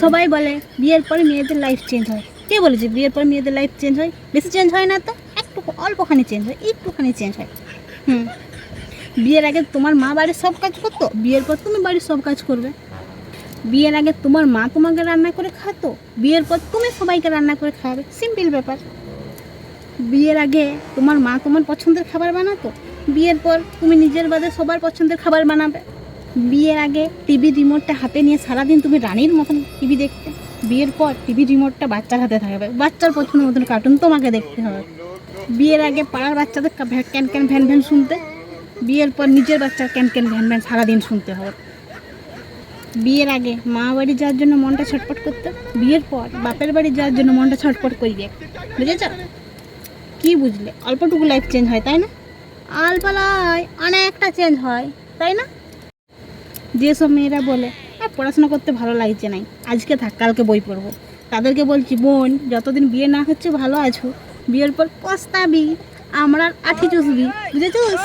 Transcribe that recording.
সবাই বলে, বিয়ের পরে মেয়েদের লাইফ চেঞ্জ হয়। কে বলেছে বিয়ের পর মেয়েদের লাইফ চেঞ্জ হয়? বেশি চেঞ্জ হয় না তো? একটু অল্পখানি চেঞ্জ হয় একটুখানি চেঞ্জ হয়। হুম। বিয়ের আগে তোমার মা বাড়ির সব কাজ করতো? বিয়ের পর তুমি বাড়ির সব কাজ করবে। বিয়ের আগে তোমার মা তোমাকে রান্না করে খাতো বিয়ের পর তুমি সবাইকে রান্না করে খাওয়াবে? সিম্পল ব্যাপার। বিয়ের আগে তোমার মা তোমার পছন্দের খাবার বানাতো? বিয়ের পর তুমি নিজের বাদে সবার পছন্দের খাবার বানাবে? বিয়ের আগে টিভি রিমোটটা হাতে নিয়ে সারাদিন তুমি রানীর মতন টিভি দেখতে। বিয়ের পর টিভি রিমোটটা বাচ্চার হাতে থাকবে। বাচ্চার পছন্দের মতন কার্টুন তোমাকে দেখতে হবে। বিয়ের আগে পাড়ার বাচ্চাদের ক্যান ক্যান ভ্যান ভ্যান শুনতে। বিয়ের পর নিজের বাচ্চার ক্যান ক্যান ভ্যান ভ্যান সারাদিন শুনতে হবে। বিয়ের আগে মা বাড়ি যাওয়ার জন্য মনটা ছটপট করতে। বিয়ের পর বাপের বাড়ি যাওয়ার জন্য মনটা ছটপট করিয়ে বুঝেছ? কি বুঝলে? অল্পটুকু লাইফ চেঞ্জ হয়, তাই না? অল্পলায় অনেকটা চেঞ্জ হয়, তাই না? যেসব মেয়েরা বলে আর পড়াশোনা করতে ভালো লাগছে নাই আজকে থাক, কালকে বই পড়ব। তাদেরকে বলছি, বোন, যতদিন বিয়ে না হচ্ছে, ভালো আছো। বিয়ের পর পস্তাবি, আমরা আঠি চুষবি, বুঝেছিস?